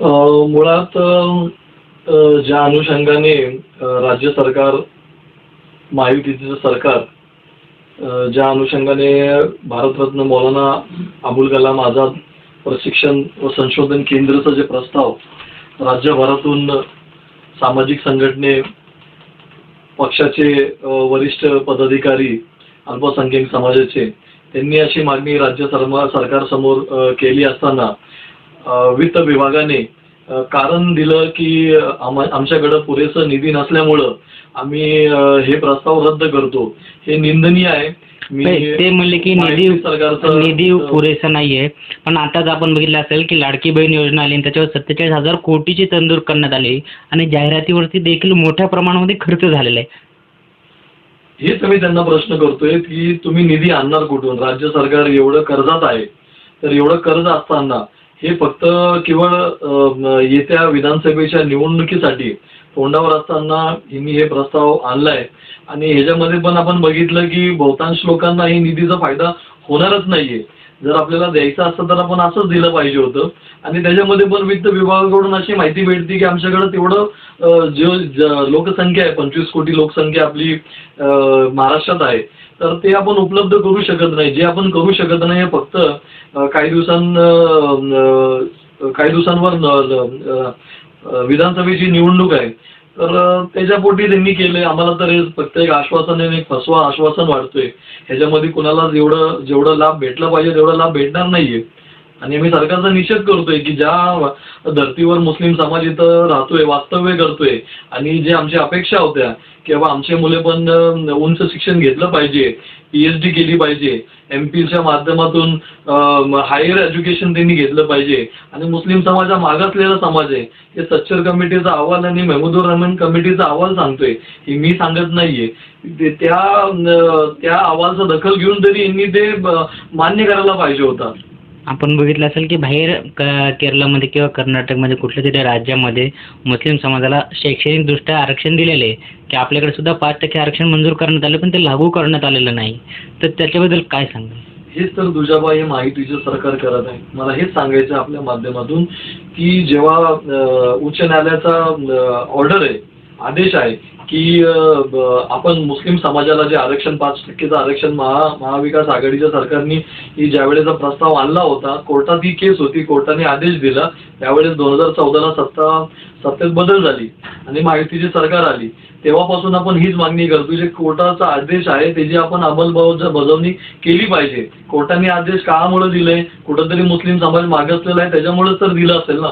मुळात ज्या अनुषंगाने राज्य सरकार महायुतीचं सरकार ज्या अनुषंगाने भारतरत्न मौलाना अबुल कलाम आझाद प्रशिक्षण व संशोधन केंद्राचा जे प्रस्ताव राज्यभरातून सामाजिक संघटने पक्षाचे वरिष्ठ पदाधिकारी अल्पसंख्याक समाजाचे त्यांनी अशी मागणी राज्य सरकारसमोर केली असताना वित्त विभागाने कारण दिलं की आम- आमच्याकडं पुरेसं निधी नसल्यामुळं आम्ही हे प्रस्ताव रद्द करतो. हे निंदनीय आहे. ते म्हणले की निधी सरकारचं- निधी पुरेसा नाहीये. पण आताच आपण बघितलं असेल की लाडकी बहीण योजना आली आणि त्याच्यावर सत्तेचाळीस हजार कोटीची तंदूर करण्यात आली आणि जाहिरातीवरती देखील मोठ्या प्रमाणामध्ये खर्च झालेला आहे. हेच मी त्यांना प्रश्न करतोय की तुम्ही निधी आणणार कुठून? राज्य सरकार एवढं कर्जात आहे. तर एवढं कर्ज असताना हे फक्त केवळ येत्या विधानसभेच्या निवडणुकीसाठी तोंडावर असताना यांनी हे प्रस्ताव आणलाय. आणि ह्याच्यामध्ये पण आपण बघितलं की बहुतांश लोकांना ही निधीचा फायदा होणारच नाहीये. जर आपल्याला द्यायचं असतं तर आपण असंच दिलं पाहिजे होतं. आणि त्याच्यामध्ये पण वित्त विभागाकडून अशी माहिती भेटते की आमच्याकडं तेवढं जे जो लोकसंख्या आहे पंचवीस कोटी लोकसंख्या आपली महाराष्ट्रात आहे. तर ते आपण उपलब्ध करू शकत नाही. जे आपण करू शकत नाही हे फक्त काही दिवसां काही दिवसांवर विधानसभेची निवडणूक आहे. तर त्याच्या त्याच्यापोटी त्यांनी केलंय आम्हाला तर हे फक्त एक आश्वासन आणि फसवा आश्वासन वाढतोय. ह्याच्यामध्ये कुणाला जेवढं जेवढं लाभ भेटला पाहिजे तेवढा लाभ भेटणार नाहीये. आणि मी सरकारचा निषेध करतोय की ज्या धर्तीवर मुस्लिम समाज इथं राहतोय वास्तव्य करतोय आणि जे आमच्या अपेक्षा होत्या की बाबा आमचे मुले पण उंच शिक्षण घेतलं पाहिजे पीएचडी केली पाहिजे एम पीच्या माध्यमातून हायर एज्युकेशन त्यांनी घेतलं पाहिजे आणि मुस्लिम समाज हा मागासलेला समाज आहे हे सच्चर कमिटीचा अहवाल आणि मेहमूदुर रहमान कमिटीचा अहवाल सांगतोय की मी सांगत नाहीये. त्या त्या अहवालचा दखल घेऊन तरी यांनी ते मान्य करायला पाहिजे होता. आपण बघितलं असेल की बाहेर क- केरळमध्ये किंवा कर्नाटकमध्ये कुठल्या तरी राज्यामध्ये मुस्लिम समाजाला शैक्षणिकदृष्ट्या आरक्षण दिलेले आहे. की आपल्याकडे सुद्धा पाच टक्के आरक्षण मंजूर करण्यात आलं पण ते लागू करण्यात आलेलं नाही. तर त्याच्याबद्दल काय सांगाल? हेच तर दुजाबा हे माहितीचं सरकार करत आहे. मला हेच सांगायचं आपल्या माध्यमातून की जेव्हा उच्च न्यायालयाचा ऑर्डर आहे आदेश आहे की आपण मुस्लिम समाजाला जे आरक्षण पाच टक्केचं आरक्षण महा महाविकास आघाडीच्या सरकारने ही ज्यावेळेचा प्रस्ताव आणला होता कोर्टात ही केस होती कोर्टाने आदेश दिला. त्यावेळेस दोन हजार चौदाला सत्ता सत्तेत बदल झाली आणि माहितीची सरकार आली. तेव्हापासून आपण हीच मागणी करतो जे कोर्टाचा आदेश आहे त्याची आपण अंमलबजावणी केली पाहिजे. कोर्टाने आदेश काळामुळे दिले कुठंतरी मुस्लिम समाज मागासलेला आहे त्याच्यामुळेच तर दिलं असेल ना?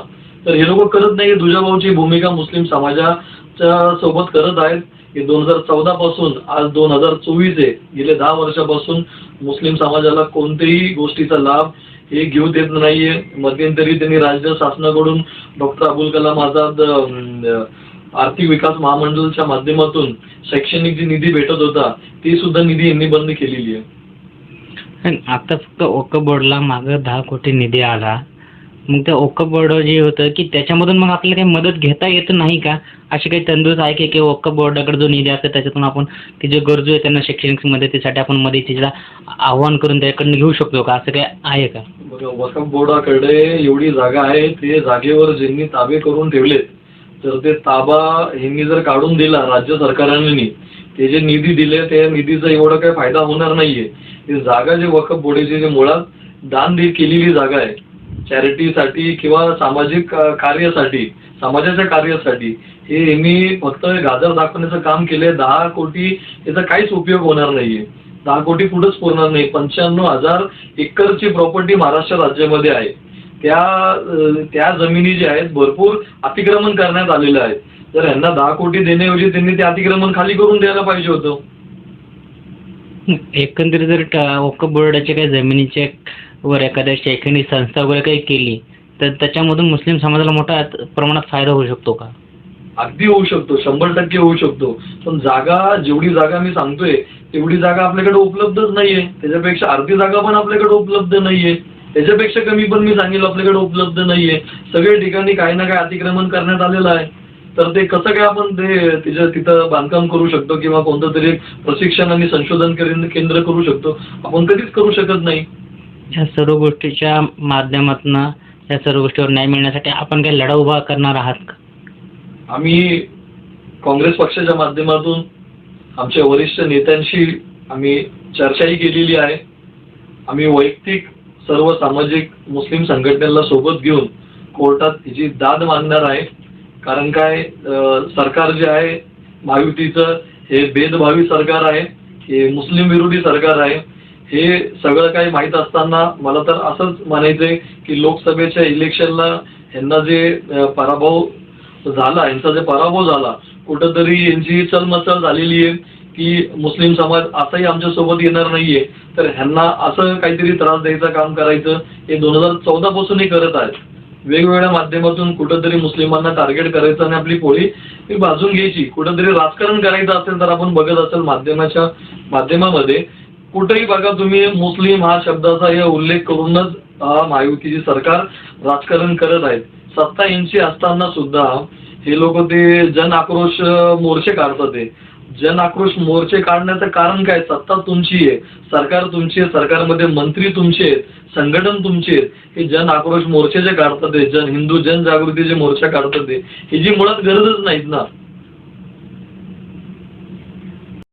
तर हे लोक करत नाही दुजाभाऊची भूमिका मुस्लिम समाजाच्या सोबत करत आहेत. की दोन हजार चौदा पासून आज दोन हजार चोवीस आहे. गेले दहा वर्षापासून मुस्लिम समाजाला कोणत्याही गोष्टीचा लाभ हे घेऊ देत नाहीये. मध्यंतरी त्यांनी राज्य शासनाकडून डॉक्टर अबुल कलाम आझाद आर्थिक विकास महामंडळच्या माध्यमातून शैक्षणिक जी निधी भेटत होता ती सुद्धा निधी यांनी बंद केलेली आहे. आता फक्त ओक बोर्डला मागं दहा कोटी निधी आला. मग त्या ओक बोर्ड जे होतं की त्याच्यामधून मग आपल्याला काही मदत घेता येत नाही का? अशी काही तंदुरुस्त आहे की की बोर्डाकडे जो निधी असतो त्याच्यातून आपण ते जे गरजू आहे त्यांना शैक्षणिक मदतीसाठी आपण मदतीला आव्हान करून त्याकडनं घेऊ शकतो का? असं काही आहे का? बघा वक्फ बोर्डाकडे एवढी जागा आहे ते जागेवर ज्यांनी ताबे करून ठेवलेत तर ते ताबा ह्यांनी जर काढून दिला राज्य सरकारांनी ते जे निधी दिले त्या निधीचा एवढा काही फायदा होणार नाहीये. ही जागा जे वक्फ बोर्डाची जे मुळात दान दे केलेली जागा आहे चॅरिटीसाठी किंवा सामाजिक कार्यासाठी समाजाच्या कार्यासाठी हे यांनी फक्त गाजर दाखवण्याचं काम केलंय. दहा कोटी याचा काहीच उपयोग होणार नाहीये. दहा कोटी कुठंच पुरणार नाही. पंच्याण्णव हजार एकरची प्रॉपर्टी महाराष्ट्र राज्यामध्ये आहे. त्या त्या जमिनी ज्या आहेत भरपूर अतिक्रमण करण्यात आलेलं आहे. तर यांना दहा कोटी देण्याऐवजी त्यांनी ते अतिक्रमण खाली करून द्यायला पाहिजे होतं. एकंदरीत जर ट- ओक बोर्डाच्या काही जमिनीच्या वर एखाद्या शैक्षणिक संस्था वगैरे काही केली तर त्याच्यामधून मुस्लिम समाजाला मोठ्या प्रमाणात फायदा होऊ शकतो का? अगदी होऊ शकतो शंभर टक्के होऊ शकतो. पण जागा जेवढी जागा मी सांगतोय तेवढी जागा आपल्याकडे उपलब्धच नाहीये. त्याच्यापेक्षा अर्धी जागा पण आपल्याकडे उपलब्ध नाहीये. त्याच्यापेक्षा कमी पण मी सांगेल आपल्याकडे उपलब्ध नाहीये. सगळ्या ठिकाणी काही ना काही अतिक्रमण करण्यात आलेलं आहे. तर ते कसं काय आपण ते तिच्या तिथं बांधकाम करू शकतो किंवा कोणतं तरी प्रशिक्षण आणि संशोधन केंद्र केंद्र करू शकतो आपण कधीच करू शकत नाही. ह्या सर्व गोष्टीच्या माध्यमातून या सर्व गोष्टीवर न्याय मिळण्यासाठी आपण काही लढा उभा करणार आहात का? आम्ही काँग्रेस पक्षाच्या माध्यमातून आमच्या वरिष्ठ नेत्यांशी आम्ही चर्चाही केलेली आहे. आम्ही वैयक्तिक सर्व सामाजिक मुस्लिम संघटनेला सोबत घेऊन कोर्टात तिची दाद मानणार आहे. कारण काय सरकार जे आहे महायुतीचं हे भेदभावी सरकार आहे. हे मुस्लिम विरोधी सरकार आहे. हे सगळं काही माहीत असताना मला तर असंच म्हणायचंय की लोकसभेच्या इलेक्शनला यांना जे पराभव झाला यांचा जे पराभव झाला कुठंतरी यांची चलमचल झालेली आहे की मुस्लिम समाज असाही आमच्यासोबत येणार नाहीये. तर ह्यांना असं काहीतरी त्रास द्यायचं काम करायचं हे दोन हजार चौदा पासूनही करत आहेत. वेगवेगळ्या माध्यमातून कुठंतरी मुस्लिमांना टार्गेट करायचं आणि आपली पोळी बाजून घ्यायची. कुठंतरी राजकारण करायचं असेल तर आपण बघत असेल माध्यमाच्या माध्यमामध्ये कुठेही बघा तुम्ही मुस्लिम हा शब्दाचा हे उल्लेख करूनच हा महायुतीची सरकार राजकारण करत आहेत. सत्ता ऐंशी असताना सुद्धा हे लोक ते जन आक्रोश मोर्चे काढतात ते. जन आक्रोश मोर्चे काढण्याचं कारण काय? सत्ता तुमची आहे. सरकार तुमची आहे. सरकारमध्ये मंत्री तुमचे आहेत. संघटन तुमचे आहेत. हे जन आक्रोश मोर्चे जे काढतात ते जन हिंदू जनजागृतीचे मोर्चा काढतात ते. ही जी मुळात गरजच नाहीत ना.